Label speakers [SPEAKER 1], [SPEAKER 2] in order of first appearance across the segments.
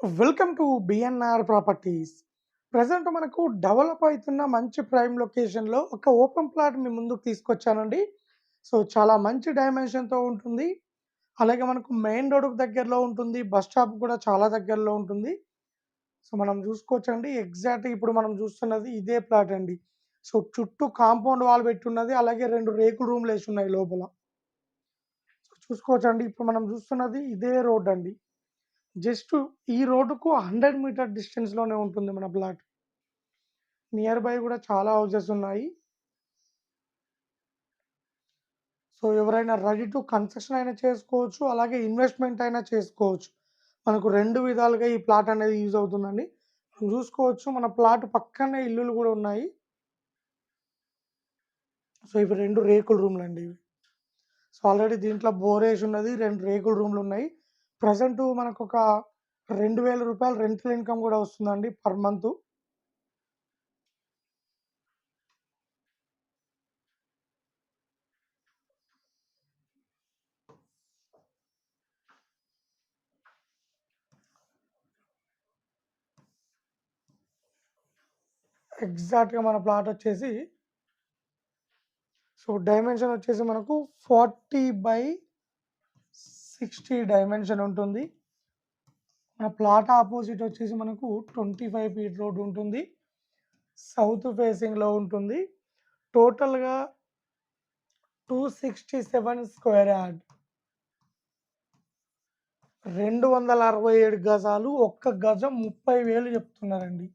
[SPEAKER 1] Welcome to BNR properties present మనకు develop అవుతున్న మంచి ప్రైమ్ లొకేషన్లో ఒక ఓపెన్ ప్లాట్ మీ ముందుకు తీసుకొచ్చానండి. సో చాలా మంచి డైమెన్షన్తో ఉంటుంది. అలాగే మనకు మెయిన్ రోడ్కు దగ్గరలో ఉంటుంది. బస్ స్టాప్ కూడా చాలా దగ్గరలో ఉంటుంది. సో మనం చూసుకోవచ్చండి. ఎగ్జాక్ట్ ఇప్పుడు మనం చూస్తున్నది ఇదే ప్లాట్ అండి. సో చుట్టూ కాంపౌండ్ వాల్ పెట్టున్నది. అలాగే రెండు రేకుల రూమ్లు వేసి ఉన్నాయి లోపల. సో చూసుకోవచ్చండి. ఇప్పుడు మనం చూస్తున్నది ఇదే రోడ్ అండి. జస్ట్ ఈ రోడ్డుకు హండ్రెడ్ మీటర్ డిస్టెన్స్లోనే ఉంటుంది మన ప్లాట్ నియర్ బై కూడా చాలా హౌజెస్ ఉన్నాయి. సో ఎవరైనా రెడీ టు కన్స్ట్రక్షన్ అయినా చేసుకోవచ్చు అలాగే ఇన్వెస్ట్మెంట్ అయినా చేసుకోవచ్చు. మనకు రెండు విధాలుగా ఈ ప్లాట్ అనేది యూజ్ అవుతుందండి. మనం చూసుకోవచ్చు మన ప్లాట్ పక్కనే ఇల్లులు కూడా ఉన్నాయి. సో ఇవి రెండు రేకుల రూమ్లు అండి ఇవి. సో ఆల్రెడీ దీంట్లో బోరేజ్ ఉన్నది రెండు రేకుల రూమ్లు ఉన్నాయి. ప్రజెంట్ మనకు ఒక రెండు వేల రూపాయలు రెంటల్ ఇన్కమ్ కూడా వస్తుందండి పర్ మంత్. ఎగ్జాక్ట్గా మన ప్లాట్ వచ్చేసి సో డైమెన్షన్ వచ్చేసి మనకు ఫార్టీ బై సిక్స్టీ డైమెన్షన్ ఉంటుంది. మన ప్లాట్ ఆపోజిట్ వచ్చేసి మనకు ట్వంటీ ఫైవ్ ఫీట్ రోడ్ ఉంటుంది. సౌత్ ఫేసింగ్లో ఉంటుంది. టోటల్గా two sixty seven square yard రెండు వందల అరవై ఏడు గజాలు. ఒక్క గజం ముప్పై వేలు చెప్తున్నారండి.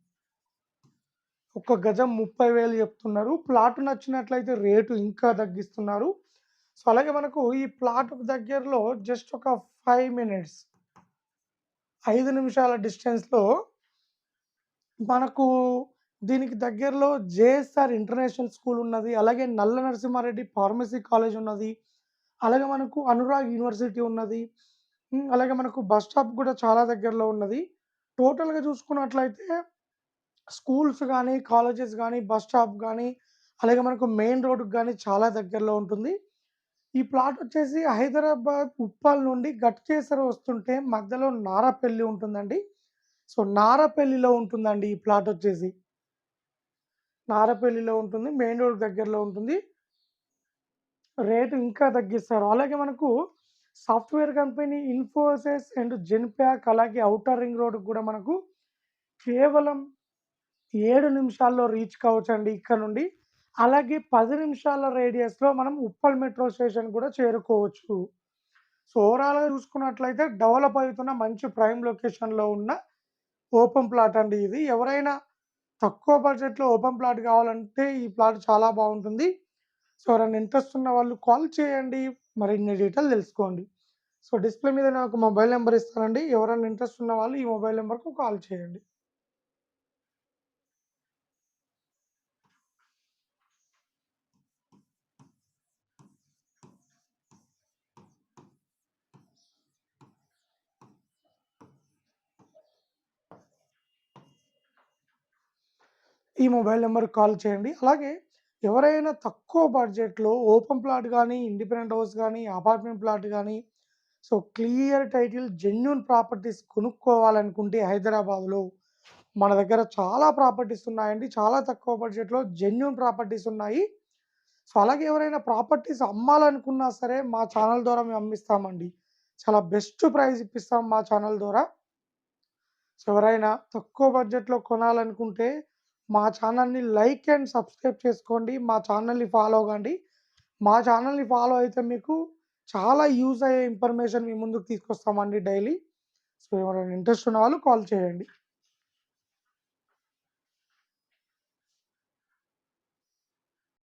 [SPEAKER 1] ఒక్క గజం ముప్పై వేలు చెప్తున్నారు. ప్లాట్ నచ్చినట్లయితే రేటు ఇంకా తగ్గిస్తున్నారు. సో అలాగే మనకు ఈ ప్లాట్ దగ్గరలో జస్ట్ ఒక ఫైవ్ మినిట్స్ ఐదు నిమిషాల డిస్టెన్స్లో మనకు దీనికి దగ్గరలో జేఎస్ఆర్ ఇంటర్నేషనల్ స్కూల్ ఉన్నది అలాగే నల్ల నరసింహారెడ్డి ఫార్మసీ కాలేజ్ ఉన్నది అలాగే మనకు అనురాగ్ యూనివర్సిటీ ఉన్నది అలాగే మనకు బస్ స్టాప్ కూడా చాలా దగ్గరలో ఉన్నది. టోటల్గా చూసుకున్నట్లయితే స్కూల్స్ కానీ కాలేజెస్ కానీ బస్ స్టాప్ కానీ అలాగే మనకు మెయిన్ రోడ్కి కానీ చాలా దగ్గరలో ఉంటుంది. ఈ ప్లాట్ వచ్చేసి హైదరాబాద్ ఉప్పల్ నుండి గట్కేసర వస్తుంటే మధ్యలో నారపల్లి ఉంటుందండి. సో నారపల్లిలో ఉంటుందండి ఈ ప్లాట్ వచ్చేసి. నారపల్లిలో ఉంటుంది మెయిన్ రోడ్ దగ్గరలో ఉంటుంది. రేటు ఇంకా తగ్గిస్తారు. అలాగే మనకు software company Infosys and Genpact అలాగే అవుటర్ రింగ్ రోడ్ కూడా మనకు కేవలం ఏడు నిమిషాల్లో రీచ్ కావచ్చు అండి ఇక్కడ నుండి. అలాగే పది నిమిషాల రేడియస్లో మనం ఉప్పల్ మెట్రో స్టేషన్ కూడా చేరుకోవచ్చు. సో ఓవరాల్గా చూసుకున్నట్లయితే డెవలప్ అవుతున్న మంచి ప్రైమ్ లొకేషన్లో ఉన్న ఓపెన్ ప్లాట్ అండి ఇది. ఎవరైనా తక్కువ బడ్జెట్లో ఓపెన్ ప్లాట్ కావాలంటే ఈ ప్లాట్ చాలా బాగుంటుంది. సో ఎవరైనా ఇంట్రెస్ట్ ఉన్న వాళ్ళు కాల్ చేయండి. మరిన్ని డీటెయిల్ తెలుసుకోండి. సో డిస్ప్లే మీద నాకు మొబైల్ నెంబర్ ఇస్తానండి. ఎవరైనా ఇంట్రెస్ట్ ఉన్న వాళ్ళు ఈ మొబైల్ నెంబర్కు కాల్ చేయండి. ఈ మొబైల్ నెంబర్కి కాల్ చేయండి. అలాగే ఎవరైనా తక్కువ బడ్జెట్లో ఓపెన్ ప్లాట్ కానీ ఇండిపెండెంట్ హౌస్ కానీ అపార్ట్మెంట్ ప్లాట్ కానీ so clear title genuine properties కొనుక్కోవాలనుకుంటే హైదరాబాద్లో మన దగ్గర చాలా ప్రాపర్టీస్ ఉన్నాయండి. చాలా తక్కువ బడ్జెట్లో జెన్యున్ ప్రాపర్టీస్ ఉన్నాయి. సో అలాగే ఎవరైనా ప్రాపర్టీస్ అమ్మాలనుకున్నా సరే మా ఛానల్ ద్వారా మేము అమ్మిస్తామండి. చాలా బెస్ట్ ప్రైస్ ఇప్పిస్తాం మా ఛానల్ ద్వారా. సో ఎవరైనా తక్కువ బడ్జెట్లో కొనాలనుకుంటే మా ఛానల్ని లైక్ అండ్ సబ్స్క్రైబ్ చేసుకోండి మా ఛానల్ని ఫాలో అవ్వండి. మా ఛానల్ని ఫాలో అయితే మీకు చాలా యూజ్ అయ్యే ఇన్ఫర్మేషన్ మీ ముందుకు తీసుకొస్తామండి డైలీ. సో ఎవరైనా ఇంట్రెస్ట్ ఉన్న వాళ్ళు కాల్ చేయండి.